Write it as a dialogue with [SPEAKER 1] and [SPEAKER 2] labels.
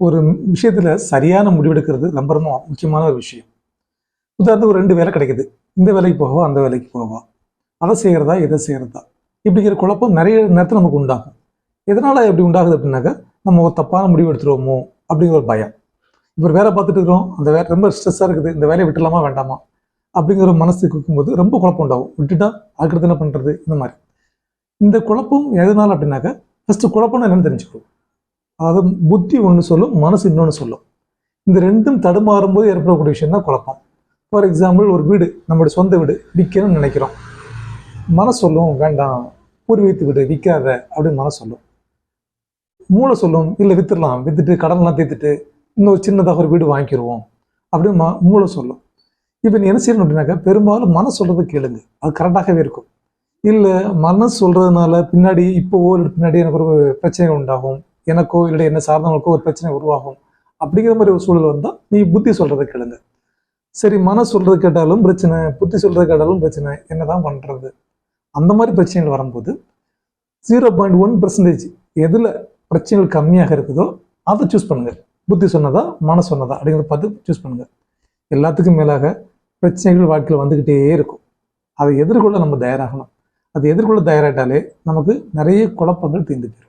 [SPEAKER 1] ஒரு விஷயத்துல சரியான முடிவெடுக்கிறது ரொம்ப ரொம்ப முக்கியமான ஒரு விஷயம். உதாரணத்துக்கு ஒரு ரெண்டு வேலை கிடைக்குது. இந்த வேலைக்கு போகவா அந்த வேலைக்கு போகவா? அதை செய்கிறதா இதை செய்கிறதா இப்படிங்கிற குழப்பம் நிறைய நேரத்தில் நமக்கு உண்டாகும். எதனால் எப்படி உண்டாகுது அப்படின்னாக்கா நம்ம ஒரு தப்பான முடிவு எடுத்துருவோமோ அப்படிங்கிற ஒரு பயம். இப்போ வேலை பார்த்துட்டு இருக்கிறோம் அந்த வேலை ரொம்ப ஸ்ட்ரெஸ்ஸாக இருக்குது இந்த வேலையை விட்டுலாமா வேண்டாமா? அப்படிங்கிற ஒரு மனசுக்கு இருக்கும்போது ரொம்ப குழப்பம் உண்டாகும். விட்டுட்டா அதுக்கடுத்து என்ன பண்ணுறது இந்த மாதிரி. இந்த குழப்பம் எதனால் அப்படின்னாக்கா ஃபஸ்ட்டு குழப்பம்னு என்னன்னு தெரிஞ்சுக்கணும். அதாவது புத்தி ஒன்று சொல்லும் மனசு இன்னொன்று சொல்லும். இந்த ரெண்டும் தடுமாறும் போது ஏற்படக்கூடிய விஷயம் தான் குழப்பம். ஃபார் எக்ஸாம்பிள் ஒரு வீடு நம்மளுடைய சொந்த வீடு விற்கணும்னு நினைக்கிறோம். மனசு சொல்லும் வேண்டாம் பூர்வீகத்து வீடு விற்காத அப்படின்னு மனசு சொல்லும். மூளை சொல்லும் இல்லை வித்துடலாம் வித்துட்டு கடன்லாம் தீர்த்துட்டு இன்னொரு சின்னதாக ஒரு வீடு வாங்கிக்கிடுவோம் அப்படின்னு ம- மூளை சொல்லும். இப்போ நீ என்ன செய்யணும் அப்படின்னாக்கா பெரும்பாலும் மனசு சொல்றதை கேளுங்க. அது கரெக்டாகவே இருக்கும். இல்லை மனசு சொல்றதுனால பின்னாடி இப்போவோ இல்லை பின்னாடி எனக்கு ஒரு பிரச்சனைகள் உண்டாகும். எனக்கோ இல்லை என்ன சார்ந்தவங்களுக்கோ ஒரு பிரச்சனை உருவாகும் அப்படிங்கிற மாதிரி ஒரு சூழல் வந்தால் நீ புத்தி சொல்கிறத கேளுங்க. சரி மனசு சொல்கிறது கேட்டாலும் பிரச்சனை புத்தி சொல்கிறது கேட்டாலும் பிரச்சனை என்னதான் பண்ணுறது அந்த மாதிரி பிரச்சனைகள் வரும்போது ஜீரோ பாயிண்ட் ஒன் பர்சன்டேஜ் எதில் பிரச்சனைகள் கம்மியாக இருக்குதோ அதை சூஸ் பண்ணுங்க. புத்தி சொன்னதா மன சொன்னதா அப்படிங்கிறத பார்த்து சூஸ் பண்ணுங்கள் எல்லாத்துக்கும் மேலாக பிரச்சனைகள் வாழ்க்கையில் வந்துக்கிட்டே இருக்கும். அதை எதிர்கொள்ள நம்ம தயாராகணும். அது எதிர்கொள்ள தயாராகிட்டாலே நமக்கு நிறைய குழப்பங்கள் தீர்ந்து போயிடும்